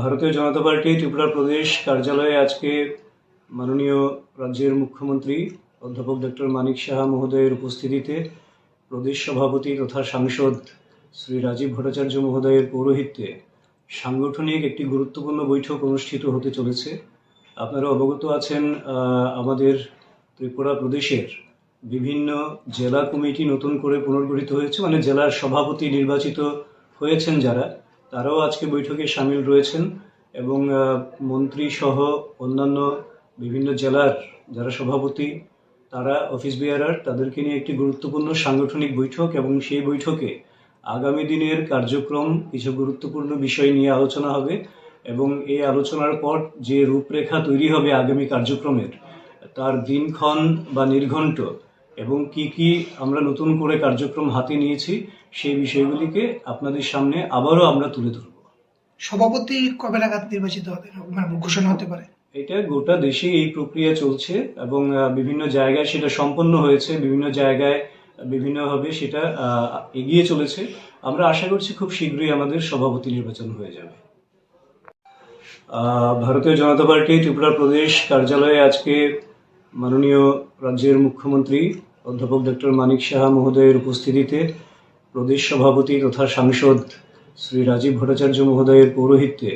ভারতীয় জনতা পার্টি ত্রিপুরা প্রদেশ কার্যালয়ে আজকে মাননীয় রাজ্যের মুখ্যমন্ত্রী অধ্যাপক ডক্টর মানিক সাহা মহোদয়ের উপস্থিতিতে প্রদেশ সভাপতি তথা সাংসদ শ্রী রাজীব ভট্টাচার্য মহোদয়ের পৌরোহিত্যে সাংগঠনিক একটি গুরুত্বপূর্ণ বৈঠক অনুষ্ঠিত হতে চলেছে। আপনারা অবগত আছেন আমাদের ত্রিপুরা প্রদেশের বিভিন্ন জেলা কমিটি নতুন করে পুনর্গঠিত হয়েছে মানে জেলার সভাপতি নির্বাচিত হয়েছেন যারা। তারাও আজকে বৈঠকে সামিল রয়েছেন এবং মন্ত্রী সহ অন্যান্য বিভিন্ন জেলার যারা সভাপতি, তারা অফিস বিয়ারার তাদেরকে নিয়ে একটি গুরুত্বপূর্ণ সাংগঠনিক বৈঠক এবং সেই বৈঠকে আগামী দিনের কার্যক্রম কিছু গুরুত্বপূর্ণ বিষয় নিয়ে আলোচনা হবে এবং এই আলোচনার পর যে রূপরেখা তৈরি হবে আগামী কার্যক্রমের, তার দিনক্ষণ বা নির্ঘণ্ট এবং কি কি আমরা নতুন করে কার্যক্রম হাতে নিয়েছি সেই বিষয়গুলিকে আপনাদের সামনে আবারও আমরা তুলে ধরব। সভাপতি কবে নাগাদ নির্বাচিত হবে? মানে ঘোষণা হতে পারে। এটা গোটা দেশে এই প্রক্রিয়া চলছে এবং বিভিন্ন জায়গায় সেটা সম্পন্ন হয়েছে বিভিন্ন জায়গায় বিভিন্নভাবে সেটা এগিয়ে চলেছে। আমরা আশা করছি খুব শীঘ্রই আমাদের সভাপতি নির্বাচন হয়ে যাবে। আহ, ভারতীয় জনতা পার্টি ত্রিপুরা প্রদেশ কার্যালয়ে আজকে মাননীয় রাজ্যের মুখ্যমন্ত্রী অধ্যাপক ডক্টর মানিক সাহা মহোদয়ের উপস্থিতিতে প্রদেশ সভাপতি তথা সাংসদ শ্রী রাজীব ভট্টাচার্য মহোদয়ের পৌরোহিত্যে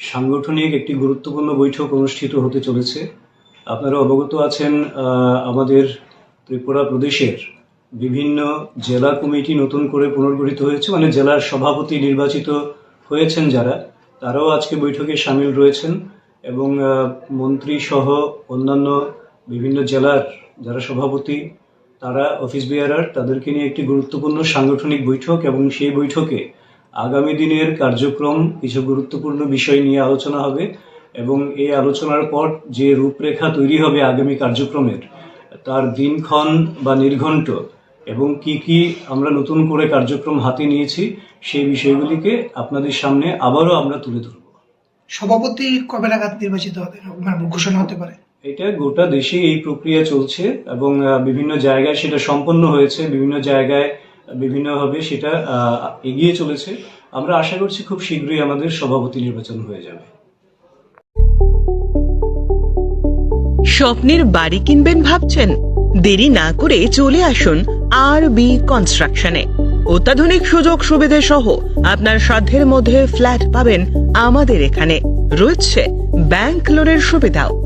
সাংগঠনিক একটি গুরুত্বপূর্ণ বৈঠক অনুষ্ঠিত হতে চলেছে। আপনারা অবগত আছেন আমাদের ত্রিপুরা প্রদেশের বিভিন্ন জেলা কমিটি নতুন করে পুনর্গঠিত হয়েছে মানে জেলার সভাপতি নির্বাচিত হয়েছেন যারা, তারাও আজকে বৈঠকে সামিল রয়েছেন এবং মন্ত্রী সহ অন্যান্য বিভিন্ন জেলার যারা সভাপতি, তারা অফিস বিয়ারার তাদেরকে নিয়ে একটি গুরুত্বপূর্ণ সাংগঠনিক বৈঠক এবং সেই বৈঠকে আগামী দিনের কার্যক্রম কিছু গুরুত্বপূর্ণ বিষয় নিয়ে আলোচনা হবে এবং এই আলোচনার পর যে রূপরেখা তৈরি হবে আগামী কার্যক্রমের, তার দিনক্ষণ বা নির্ঘণ্ট এবং কি কি আমরা নতুন করে কার্যক্রম হাতে নিয়েছি, সেই বিষয়গুলিকে আপনাদের সামনে আবারও আমরা তুলে ধরব। সভাপতি কবে নাগাদ নির্বাচিত হবে? ঘোষণা হতে পারে। এটা গোটা দেশে এই প্রক্রিয়া চলছে এবং বিভিন্ন জায়গায় সেটা সম্পন্ন হয়েছে, বিভিন্ন জায়গায় বিভিন্নভাবে সেটা এগিয়ে চলেছে। আমরা আশা করছি খুব শীঘ্রই আমাদের সভাপতি নির্বাচন হয়ে যাবে। স্বপ্নের বাড়ি কিনবেন ভাবছেন? দেরি না করে চলে আসুন আর বি কনস্ট্রাকশনে। অত্যাধুনিক সুযোগ সুবিধে সহ আপনার সাধ্যের মধ্যে ফ্ল্যাট পাবেন আমাদের এখানে। রয়েছে ব্যাংক লোনের সুবিধাও।